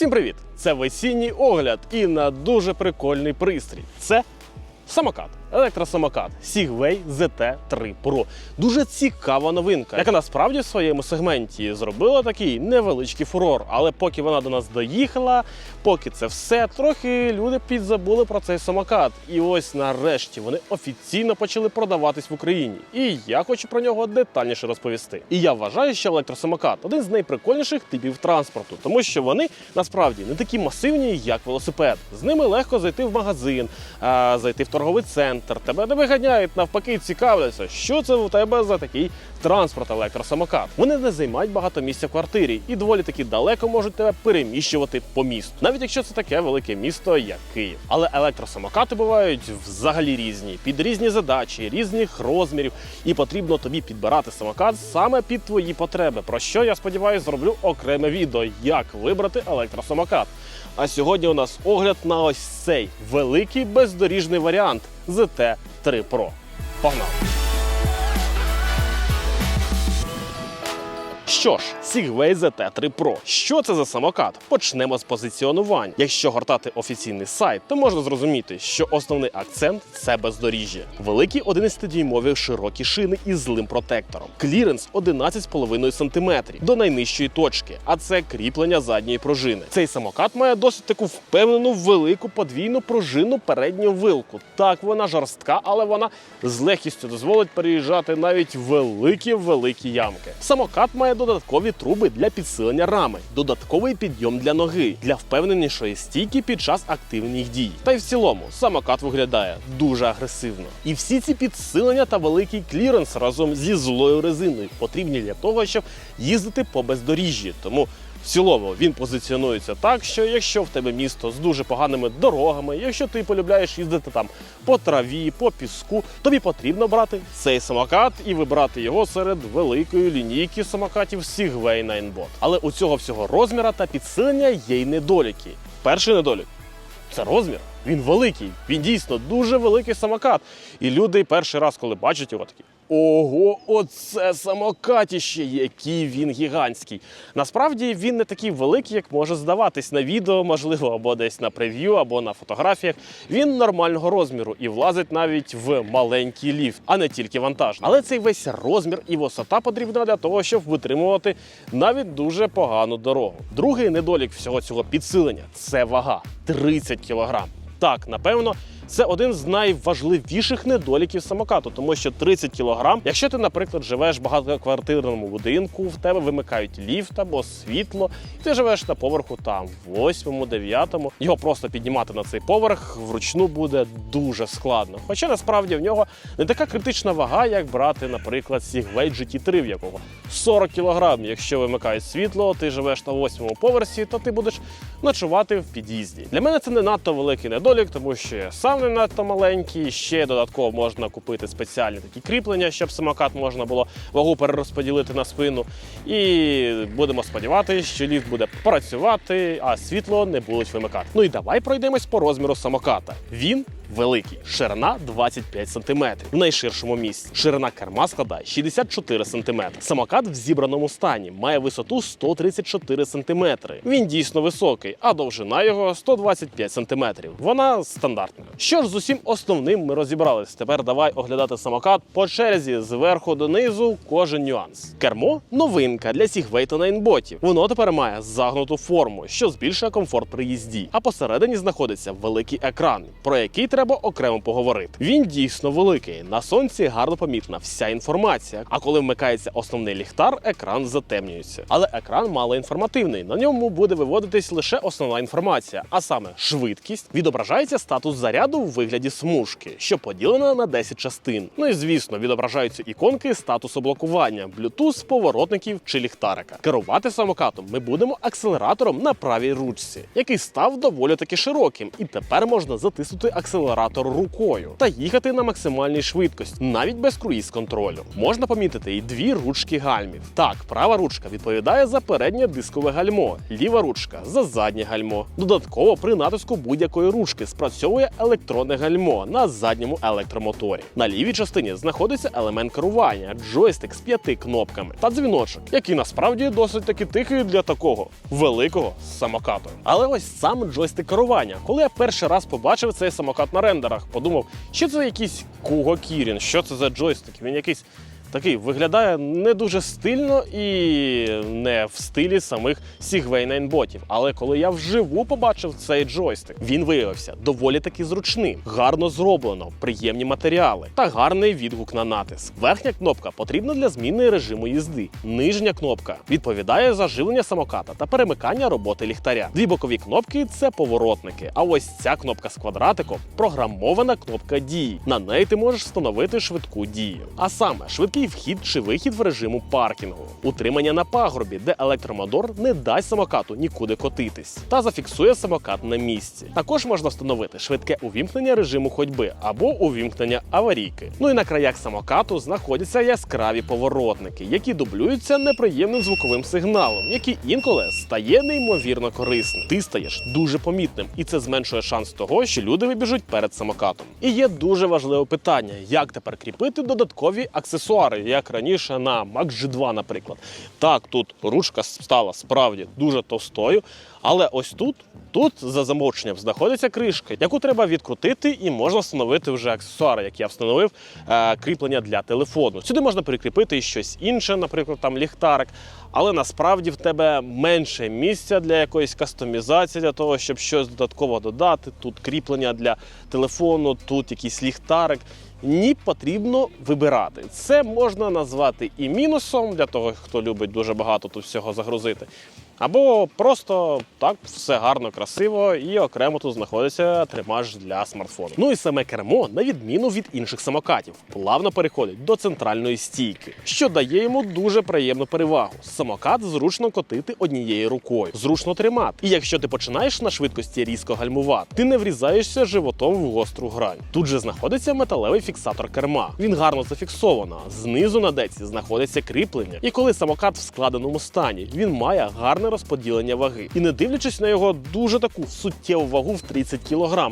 Всім привіт! Це весінній огляд і на дуже прикольний пристрій. Це самокат. Електросамокат Segway ZT3 Pro. Дуже цікава новинка, яка насправді в своєму сегменті зробила такий невеличкий фурор. Але поки вона до нас доїхала, поки це все, трохи люди підзабули про цей самокат. І ось нарешті вони офіційно почали продаватись в Україні. І я хочу про нього детальніше розповісти. І я вважаю, що електросамокат один з найприкольніших типів транспорту, тому що вони насправді не такі масивні, як велосипед. З ними легко зайти в магазин, зайти в торговий центр. Тебе не виганяють, навпаки, цікавляться, що це у тебе за такий транспорт електросамокат. Вони не займають багато місця в квартирі і доволі таки далеко можуть тебе переміщувати по місту, навіть якщо це таке велике місто, як Київ. Але електросамокати бувають взагалі різні, під різні задачі, різних розмірів, і потрібно тобі підбирати самокат саме під твої потреби. Про що я сподіваюся, зроблю окреме відео, як вибрати електросамокат. А сьогодні у нас огляд на ось цей великий бездоріжний варіант ZT3 Pro. Погнали! Що ж, Segway ZT3 Pro. Що це за самокат? Почнемо з позиціонувань. Якщо гортати офіційний сайт, то можна зрозуміти, що основний акцент це бездоріжжя. Великі 11-дюймові широкі шини із злим протектором. Кліренс 11,5 см до найнижчої точки, а це кріплення задньої пружини. Цей самокат має досить таку впевнену велику подвійну пружинну передню вилку. Так, вона жорстка, але вона з легкістю дозволить переїжджати навіть великі великі ямки. Самокат має додаткові труби для підсилення рами, додатковий підйом для ноги для впевненішої стійки під час активних дій. Та й в цілому самокат виглядає дуже агресивно. І всі ці підсилення та великий кліренс разом зі злою резиною потрібні для того, щоб їздити по бездоріжжі. Тому в цілому він позиціонується так, що якщо в тебе місто з дуже поганими дорогами, якщо ти полюбляєш їздити там по траві, по піску, тобі потрібно брати цей самокат і вибрати його серед великої лінійки самокатів Segway Ninebot. Але у цього всього розміра та підсилення є й недоліки. Перший недолік це розмір. Він великий, він дійсно дуже великий самокат. І люди перший раз, коли бачать його, такі. Ого, оце самокатіще, який він гігантський. Насправді він не такий великий, як може здаватись на відео, можливо, або десь на прев'ю, або на фотографіях. Він нормального розміру і влазить навіть в маленький ліфт, а не тільки вантажний. Але цей весь розмір і висота потрібна для того, щоб витримувати навіть дуже погану дорогу. Другий недолік всього цього підсилення це вага 30 кг. Так, напевно, це один з найважливіших недоліків самокату, тому що 30 кг, якщо ти, наприклад, живеш в багатоквартирному будинку, в тебе вимикають ліфт або світло, і ти живеш на поверху там, восьмому, дев'ятому, його просто піднімати на цей поверх вручну буде дуже складно. Хоча насправді в нього не така критична вага, як брати, наприклад, Segway GT3, в якого 40 кг. Якщо вимикають світло, ти живеш на восьмому поверсі, то ти будеш ночувати в під'їзді. Для мене це не надто великий недолік, тому що я сам не надто маленький. Ще додатково можна купити спеціальні такі кріплення, щоб самокат можна було вагу перерозподілити на спину. І будемо сподіватися, що ліфт буде працювати, а світло не будуть вимикати. Ну і давай пройдемось по розміру самоката. Він великий, ширина 25 см в найширшому місці. Ширина керма складає 64 см. Самокат в зібраному стані має висоту 134 см. Він дійсно високий, а довжина його 125 см. Вона стандартна. Що ж з усім основним ми розібрались. Тепер давай оглядати самокат по черзі зверху донизу кожен нюанс. Кермо новинка для Segway та Найнботів. Воно тепер має загнуту форму, що збільшує комфорт при їзді. А посередині знаходиться великий екран, про який треба окремо поговорити. Він дійсно великий. На сонці гарно помітна вся інформація. А коли вмикається основний ліхтар, екран затемнюється. Але екран малоінформативний. На ньому буде виводитись лише основна інформація, а саме швидкість, відображається статус заряду у вигляді смужки, що поділена на 10 частин. Ну і звісно, відображаються іконки статусу блокування, Bluetooth, поворотників чи ліхтарика. Керувати самокатом ми будемо акселератором на правій ручці, який став доволі таки широким, і тепер можна затиснути акселератор акселератор рукою та їхати на максимальній швидкості, навіть без круїз контролю. Можна помітити і дві ручки гальмів. Так, права ручка відповідає за переднє дискове гальмо, ліва ручка за заднє гальмо. Додатково при натиску будь-якої ручки спрацьовує електронне гальмо на задньому електромоторі. На лівій частині знаходиться елемент керування, джойстик з п'яти кнопками та дзвіночок, який насправді досить таки тихий для такого великого самокату. Але ось сам джойстик керування. Коли я перший раз побачив цей самокат на рендерах, подумав, що це якийсь Куго Кірін, що це за джойстик? Він якийсь такий виглядає не дуже стильно і не в стилі самих Segway Найнботів. Але коли я вживу побачив цей джойстик, він виявився доволі таки зручним, гарно зроблено, приємні матеріали та гарний відгук на натиск. Верхня кнопка потрібна для зміни режиму їзди. Нижня кнопка відповідає за живлення самоката та перемикання роботи ліхтаря. Дві бокові кнопки це поворотники. А ось ця кнопка з квадратиком програмована кнопка дії. На неї ти можеш встановити швидку дію. А саме швидкий вхід чи вихід в режиму паркінгу, утримання на пагорбі, де електромотор не дасть самокату нікуди котитись, та зафіксує самокат на місці. Також можна встановити швидке увімкнення режиму ходьби або увімкнення аварійки. Ну і на краях самокату знаходяться яскраві поворотники, які дублюються неприємним звуковим сигналом, який інколи стає неймовірно корисним. Ти стаєш дуже помітним, і це зменшує шанс того, що люди вибіжуть перед самокатом. І є дуже важливе питання: як тепер кріпити додаткові аксесуари, як раніше на Max G2, наприклад. Так, тут ручка стала справді дуже товстою, але ось тут. Тут за замовченням знаходиться кришка, яку треба відкрутити, і можна встановити вже аксесуари, як я встановив е, кріплення для телефону. Сюди можна прикріпити і щось інше, наприклад, там ліхтарик. Але насправді в тебе менше місця для якоїсь кастомізації, для того, щоб щось додатково додати. Тут кріплення для телефону, тут якийсь ліхтарик. Ні, потрібно вибирати. Це можна назвати і мінусом для того, хто любить дуже багато тут всього загрузити. Або просто так все гарно, красиво, і окремо тут знаходиться тримач для смартфону. Ну і саме кермо, на відміну від інших самокатів, плавно переходить до центральної стійки, що дає йому дуже приємну перевагу. Самокат зручно котити однією рукою, зручно тримати. І якщо ти починаєш на швидкості різко гальмувати, ти не врізаєшся животом в гостру грань. Тут же знаходиться металевий фіксатор керма. Він гарно зафіксовано. Знизу на деці знаходиться кріплення. І коли самокат в складеному стані, він має гарне розподілення ваги. І не дивлячись на його дуже таку суттєву вагу в 30 кг,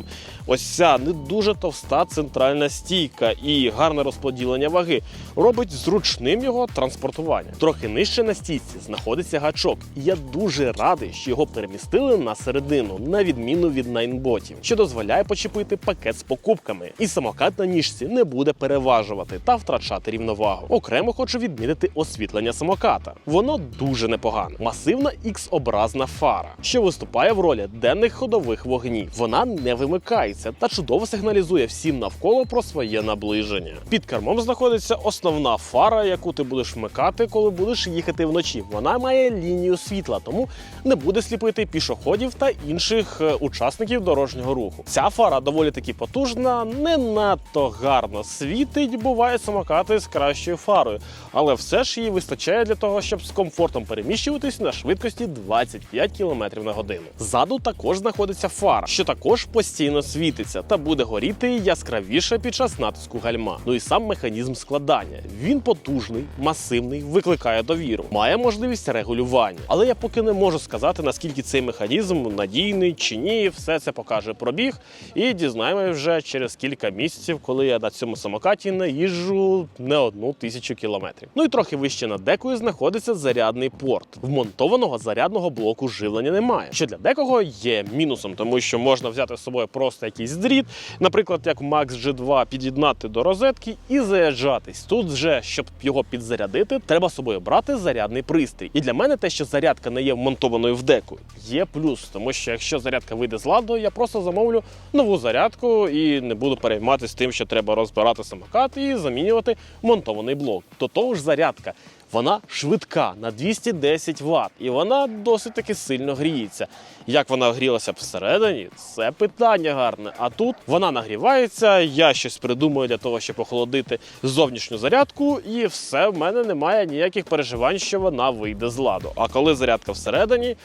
ось ця не дуже товста центральна стійка і гарне розподілення ваги робить зручним його транспортування. Трохи нижче на стійці знаходиться гачок, і я дуже радий, що його перемістили на середину, на відміну від найнботів, що дозволяє почепити пакет з покупками. І самокат на ніжці не буде переважувати та втрачати рівновагу. Окремо хочу відмітити освітлення самоката. Воно дуже непогане. Масивна X-образна фара, що виступає в ролі денних ходових вогнів. Вона не вимикається та чудово сигналізує всім навколо про своє наближення. Під кермом знаходиться основна фара, яку ти будеш вмикати, коли будеш їхати вночі. Вона має лінію світла, тому не буде сліпити пішоходів та інших е, учасників дорожнього руху. Ця фара доволі таки потужна, не надто гарно світить. Буває самокати з кращою фарою, але все ж її вистачає для того, щоб з комфортом переміщуватись на швидкості 25 км на годину. Ззаду також знаходиться фара, що також постійно світиться та буде горіти яскравіше під час натиску гальма. Ну і сам механізм складання. Він потужний, масивний, викликає довіру, має можливість регулювання. Але я поки не можу сказати, наскільки цей механізм надійний чи ні. Все це покаже пробіг. І дізнаємося вже через кілька місяців, коли я на цьому самокаті наїжджу не одну тисячу кілометрів. Ну і трохи вище над декою знаходиться зарядний порт. Вмонтованого зарядного блоку живлення немає, що для декого є мінусом, тому що можна взяти з собою просто якийсь дріт, наприклад, як Max G2, під'єднати до розетки і заряджатись. Тут вже, щоб його підзарядити, треба з собою брати зарядний пристрій. І для мене те, що зарядка не є вмонтованою в деку, є плюс, тому що якщо зарядка вийде з ладу, я просто замовлю нову зарядку і не буду перейматися тим, що треба розбирати самокат і замінювати монтований блок. До того ж, зарядка. Вона швидка на 210 Вт, і вона досить таки сильно гріється. Як вона грілася всередині, це питання гарне. А тут вона нагрівається, я щось придумаю для того, щоб охолодити зовнішню зарядку, і все в мене немає ніяких переживань, що вона вийде з ладу. А коли зарядка всередині.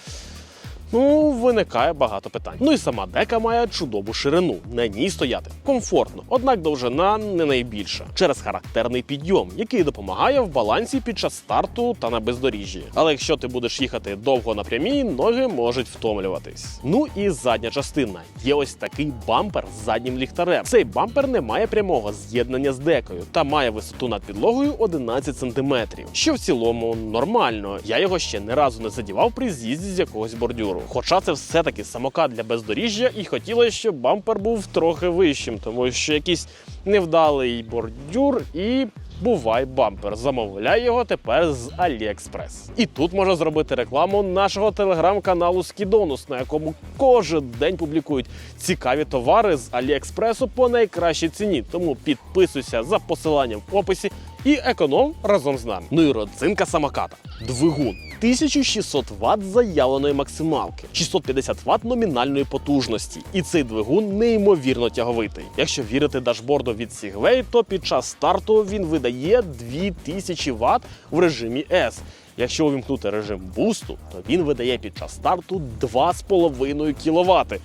Ну, виникає багато питань. Ну і сама дека має чудову ширину. На ній стояти комфортно, однак довжина не найбільша через характерний підйом, який допомагає в балансі під час старту та на бездоріжжі. Але якщо ти будеш їхати довго на прямій, ноги можуть втомлюватись. Ну і задня частина. Є ось такий бампер з заднім ліхтарем. Цей бампер не має прямого з'єднання з декою та має висоту над підлогою 11 см, що в цілому нормально. Я його ще не разу не задівав при з'їзді з якогось бордюру. Хоча це все-таки самокат для бездоріжжя, і хотілося, щоб бампер був трохи вищим, тому що якийсь невдалий бордюр і. Бувай бампер, замовляй його тепер з AliExpress. І тут можна зробити рекламу нашого телеграм-каналу Скідонус, на якому кожен день публікують цікаві товари з Аліекспресу по найкращій ціні. Тому підписуйся за посиланням в описі і економ разом з нами. Ну і родзинка самоката. Двигун 1600 Вт заявленої максималки, 650 Вт номінальної потужності. І цей двигун неймовірно тяговитий. Якщо вірити дашборду від Segway, то під час старту він видає 2000 Вт в режимі S. Якщо увімкнути режим бусту, то він видає під час старту 2,5 кВт.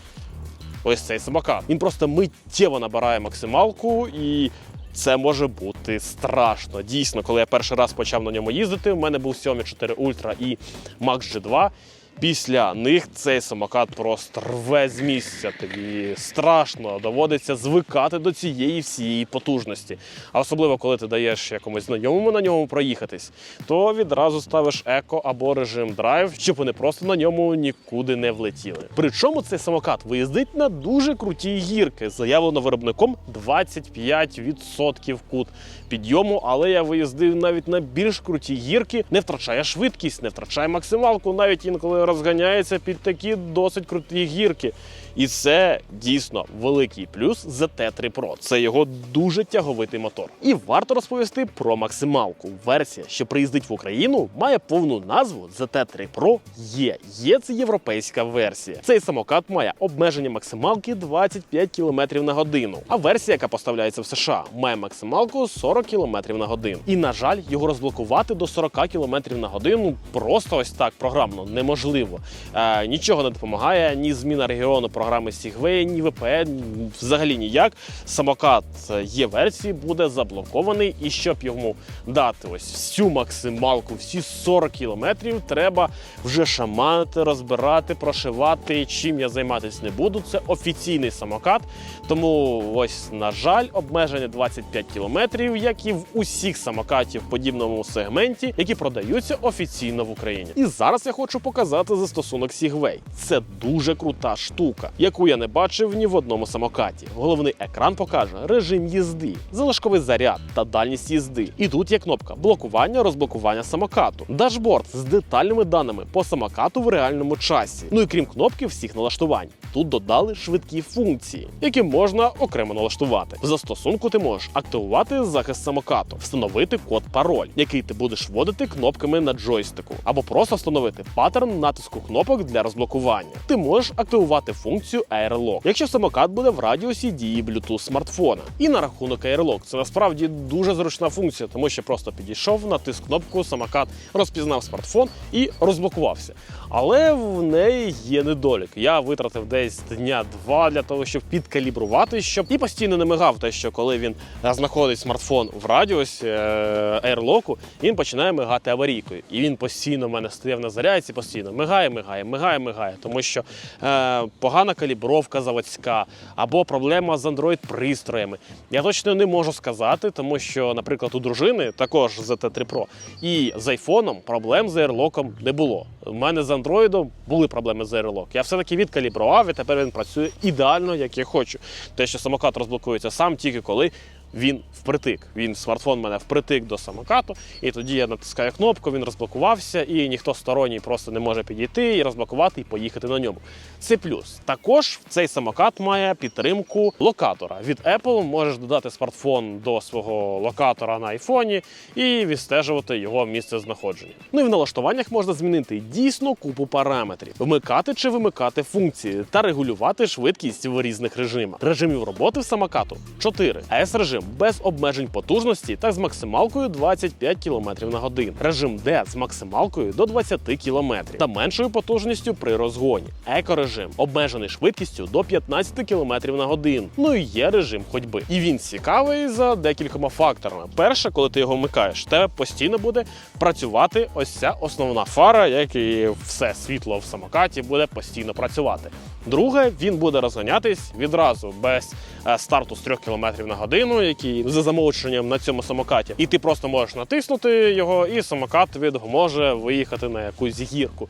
Ось цей самокат. Він просто миттєво набирає максималку і. Це може бути страшно. Дійсно, коли я перший раз почав на ньому їздити, в мене був Xiaomi 4 Ultra і Max G2. Після них цей самокат просто рве з місця. Тобі страшно, доводиться звикати до цієї всієї потужності. А особливо, коли ти даєш якомусь знайомому на ньому проїхатись, то відразу ставиш еко або режим драйв, щоб вони просто на ньому нікуди не влетіли. Причому цей самокат виїздить на дуже круті гірки. Заявлено виробником 25% кут підйому, але я виїздив навіть на більш круті гірки, не втрачає швидкість, не втрачає максималку, навіть інколи розганяється під такі досить круті гірки. І це дійсно великий плюс ZT3 Pro. Це його дуже тяговитий мотор. І варто розповісти про максималку. Версія, що приїздить в Україну, має повну назву ZT3 Pro Є. Є це європейська версія. Цей самокат має обмеження максималки 25 км на годину. А версія, яка поставляється в США, має максималку 40 км на годину. І на жаль, його розблокувати до 40 км на годину просто ось так програмно неможливо. Е, нічого не допомагає ні зміна регіону програми Segway, ні VPN, взагалі ніяк. Самокат є версії, буде заблокований, і щоб йому дати ось всю максималку, всі 40 кілометрів, треба вже шаманити, розбирати, прошивати. Чим я займатися не буду. Це офіційний самокат. Тому ось, на жаль, обмеження 25 кілометрів, як і в усіх самокатів в подібному сегменті, які продаються офіційно в Україні. І зараз я хочу показати застосунок Segway. Це дуже крута штука, яку я не бачив ні в одному самокаті. Головний екран покаже режим їзди, залишковий заряд та дальність їзди. І тут є кнопка блокування, розблокування самокату, дашборд з детальними даними по самокату в реальному часі. Ну і крім кнопки всіх налаштувань. Тут додали швидкі функції, які можна окремо налаштувати. В застосунку ти можеш активувати захист самокату, встановити код пароль, який ти будеш вводити кнопками на джойстику, або просто встановити паттерн натиску кнопок для розблокування. Ти можеш активувати функцію AirLock, якщо самокат буде в радіусі дії Bluetooth смартфона. І на рахунок AirLock це насправді дуже зручна функція, тому що просто підійшов, натис кнопку, самокат розпізнав смартфон і розблокувався. Але в неї є недолік. Я витратив десь дня-два для того, щоб підкалібрувати, щоб і постійно не мигав те, що коли він е, знаходить смартфон в радіусі е, AirLock, він починає мигати аварійкою. І він постійно в мене стояв на зарядці, постійно мигає, мигає, мигає, мигає, тому що е, погана калібровка заводська або проблема з Android-пристроями. Я точно не можу сказати, тому що, наприклад, у дружини також ZT3 Pro і з айфоном проблем з AirLock не було. У мене з Android були проблеми з AirLock. Я все-таки відкалібрував, і тепер він працює ідеально, як я хочу. Те, що самокат розблокується сам тільки коли. Він впритик. Він смартфон мене впритик до самокату, і тоді я натискаю кнопку, він розблокувався, і ніхто сторонній просто не може підійти і розблокувати і поїхати на ньому. Це плюс. Також цей самокат має підтримку локатора. Від Apple можеш додати смартфон до свого локатора на айфоні і відстежувати його місце знаходження. Ну і в налаштуваннях можна змінити дійсно купу параметрів, вмикати чи вимикати функції та регулювати швидкість в різних режимах. Режимів роботи в самокату 4. S режим режим без обмежень потужності та з максималкою 25 км на годину. Режим D з максималкою до 20 км та меншою потужністю при розгоні. Екорежим обмежений швидкістю до 15 км на годину. Ну і є режим ходьби. І він цікавий за декількома факторами. Перше, коли ти його вмикаєш, тебе постійно буде працювати ось ця основна фара, як і все світло в самокаті буде постійно працювати. Друге, він буде розганятись відразу без е, старту з 3 км на годину, який за замовченням на цьому самокаті. І ти просто можеш натиснути його, і самокат від може виїхати на якусь гірку.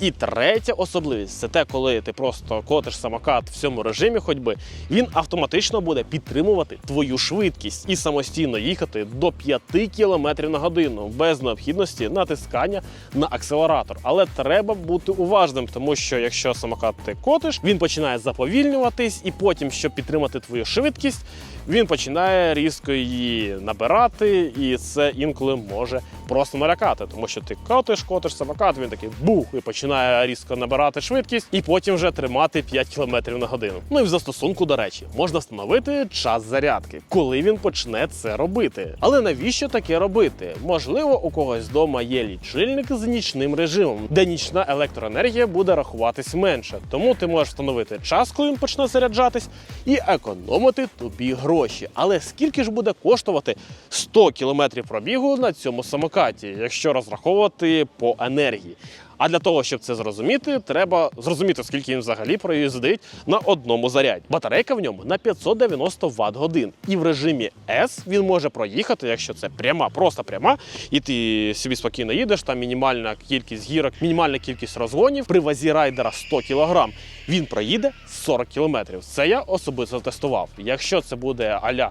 І третя особливість це те, коли ти просто котиш самокат в цьому режимі ходьби, він автоматично буде підтримувати твою швидкість і самостійно їхати до 5 км на годину без необхідності натискання на акселератор. Але треба бути уважним, тому що якщо самокат ти котиш, він починає заповільнюватись, і потім, щоб підтримати твою швидкість, він починає різко її набирати, і це інколи може просто налякати, тому що ти котиш, котиш самокат, він такий бух і починає різко набирати швидкість, і потім вже тримати 5 км на годину. Ну і в застосунку, до речі, можна встановити час зарядки, коли він почне це робити. Але навіщо таке робити? Можливо, у когось вдома є лічильник з нічним режимом, де нічна електроенергія буде рахуватись менше. Тому ти можеш встановити час, коли він почне заряджатись, і економити тобі гроші. Але скільки ж буде коштувати 100 км пробігу на цьому самокаті, якщо розраховувати по енергії? А для того, щоб це зрозуміти, треба зрозуміти, скільки він взагалі проїздить на одному заряді. Батарейка в ньому на 590 Вт годин. І в режимі S він може проїхати, якщо це пряма, просто пряма, і ти собі спокійно їдеш. Там мінімальна кількість гірок, мінімальна кількість розгонів при вазі райдера 100 кг. Він проїде 40 км. Це я особисто тестував. Якщо це буде аля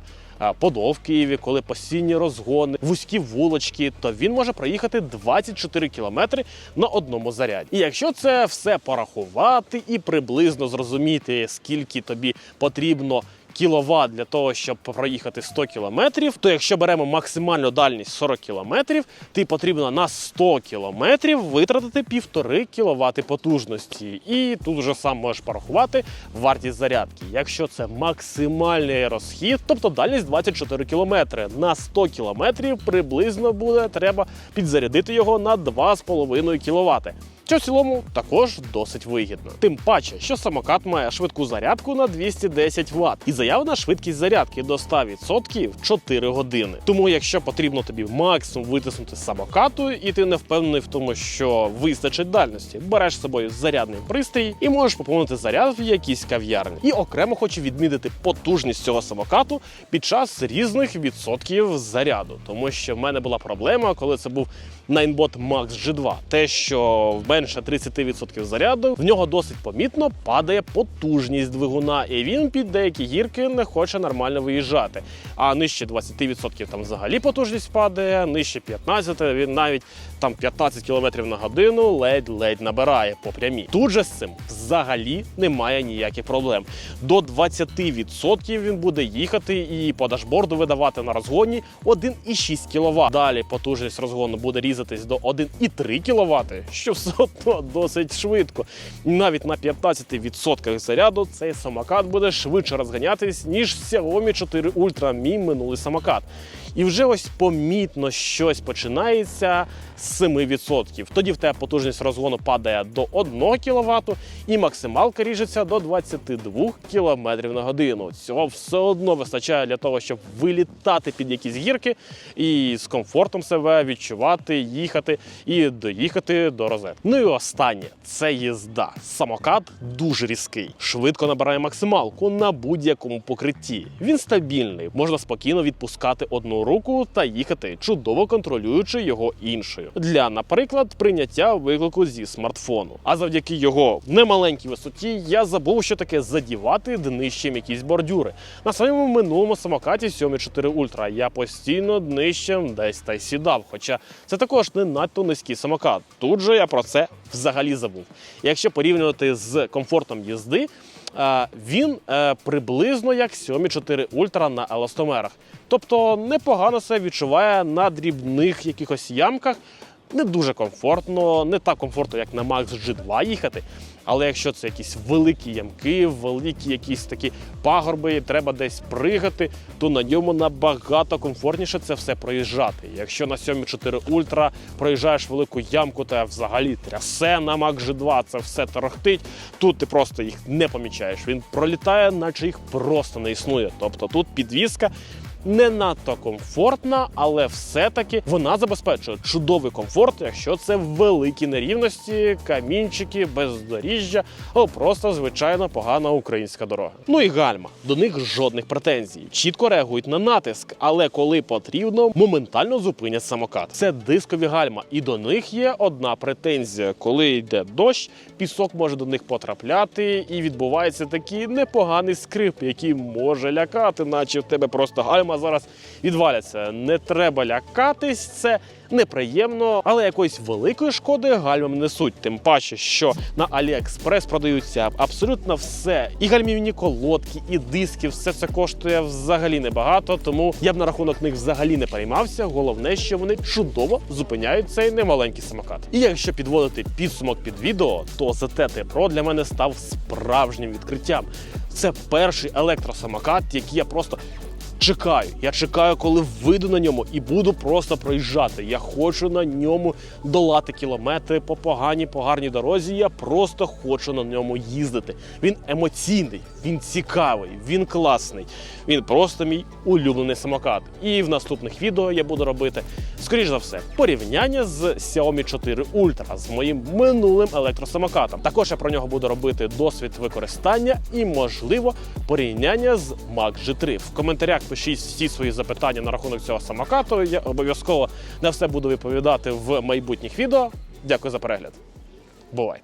Подол в Києві, коли постійні розгони, вузькі вулочки, то він може проїхати 24 кілометри на одному заряді. І якщо це все порахувати і приблизно зрозуміти, скільки тобі потрібно. Кіловат для того, щоб проїхати 100 кілометрів, то якщо беремо максимальну дальність 40 кілометрів, ти потрібно на 100 кілометрів витратити півтори кіловати потужності. І тут вже сам можеш порахувати вартість зарядки. Якщо це максимальний розхід, тобто дальність 24 кілометри, на 100 кілометрів приблизно буде треба підзарядити його на 2,5 кіловати. Що в цілому також досить вигідно. Тим паче, що самокат має швидку зарядку на 210 Вт і заявлена швидкість зарядки до 100% 4 години. Тому, якщо потрібно тобі максимум витиснути самокату, і ти не впевнений в тому, що вистачить дальності, береш з собою зарядний пристрій і можеш поповнити заряд в якійсь кав'ярні. І окремо хочу відмітити потужність цього самокату під час різних відсотків заряду, тому що в мене була проблема, коли це був Ninebot Max G2. Те, що менше 30% заряду, в нього досить помітно падає потужність двигуна, і він під деякі гірки не хоче нормально виїжджати. А нижче 20% там взагалі потужність падає, нижче 15% він навіть там 15 км на годину ледь-ледь набирає по прямій. Тут же з цим взагалі немає ніяких проблем. До 20% він буде їхати і по дашборду видавати на розгоні 1,6 кВт. Далі потужність розгону буде різатись до 1,3 кВт, що все одно досить швидко. І навіть на 15% заряду цей самокат буде швидше розганятись, ніж Xiaomi 4 Ultra, мій минулий самокат. І вже ось помітно щось починається з 7%. Тоді в тебе потужність розгону падає до 1 кВт і максималка ріжеться до 22 км на годину. Цього все одно вистачає для того, щоб вилітати під якісь гірки і з комфортом себе відчувати, їхати і доїхати до розет. Ну і останнє це їзда. Самокат дуже різкий, швидко набирає максималку на будь-якому покритті. Він стабільний, можна спокійно відпускати одну руку та їхати, чудово контролюючи його іншою. Для, наприклад, прийняття виклику зі смартфону. А завдяки його немаленькій висоті я забув, що таке задівати днищем якісь бордюри. На своєму минулому самокаті Xiaomi 4 Ultra я постійно днищем десь та й сідав. Хоча це також не надто низький самокат. Тут же я про це взагалі забув. Якщо порівнювати з комфортом їзди. Е, Він е, приблизно як Xiaomi 4 Ultra на еластомерах. Тобто непогано себе відчуває на дрібних якихось ямках. не дуже комфортно, не так комфортно, як на Max G2 їхати. Але якщо це якісь великі ямки, великі якісь такі пагорби, треба десь пригати, то на ньому набагато комфортніше це все проїжджати. Якщо на 7.4 Ultra проїжджаєш велику ямку та взагалі трясе на Max G2, це все торохтить. Тут ти просто їх не помічаєш. Він пролітає, наче їх просто не існує. Тобто тут підвізка не надто комфортна, але все-таки вона забезпечує чудовий комфорт, якщо це великі нерівності, камінчики, бездоріжжя, або просто звичайно погана українська дорога. Ну і гальма. До них жодних претензій. Чітко реагують на натиск, але коли потрібно, моментально зупинять самокат. Це дискові гальма, і до них є одна претензія. Коли йде дощ, пісок може до них потрапляти, і відбувається такий непоганий скрип, який може лякати, наче в тебе просто гальма зараз відваляться. Не треба лякатись, це неприємно, але якоїсь великої шкоди гальмам несуть. Тим паче, що на AliExpress продаються абсолютно все. І гальмівні колодки, і диски, все це коштує взагалі небагато. Тому я б на рахунок них взагалі не переймався. Головне, що вони чудово зупиняють цей немаленький самокат. І якщо підводити підсумок під відео, то ZT Pro для мене став справжнім відкриттям. Це перший електросамокат, який я просто чекаю. Я чекаю, коли вийду на ньому і буду просто проїжджати. Я хочу на ньому долати кілометри по поганій, по гарній дорозі. Я просто хочу на ньому їздити. Він емоційний, він цікавий, він класний. Він просто мій улюблений самокат. І в наступних відео я буду робити, скоріш за все, порівняння з Xiaomi 4 Ultra, з моїм минулим електросамокатом. Також я про нього буду робити досвід використання і, можливо, порівняння з Max G3. В коментарях пишіть всі свої запитання на рахунок цього самокату. Я обов'язково на все буду відповідати в майбутніх відео. Дякую за перегляд. Бувайте!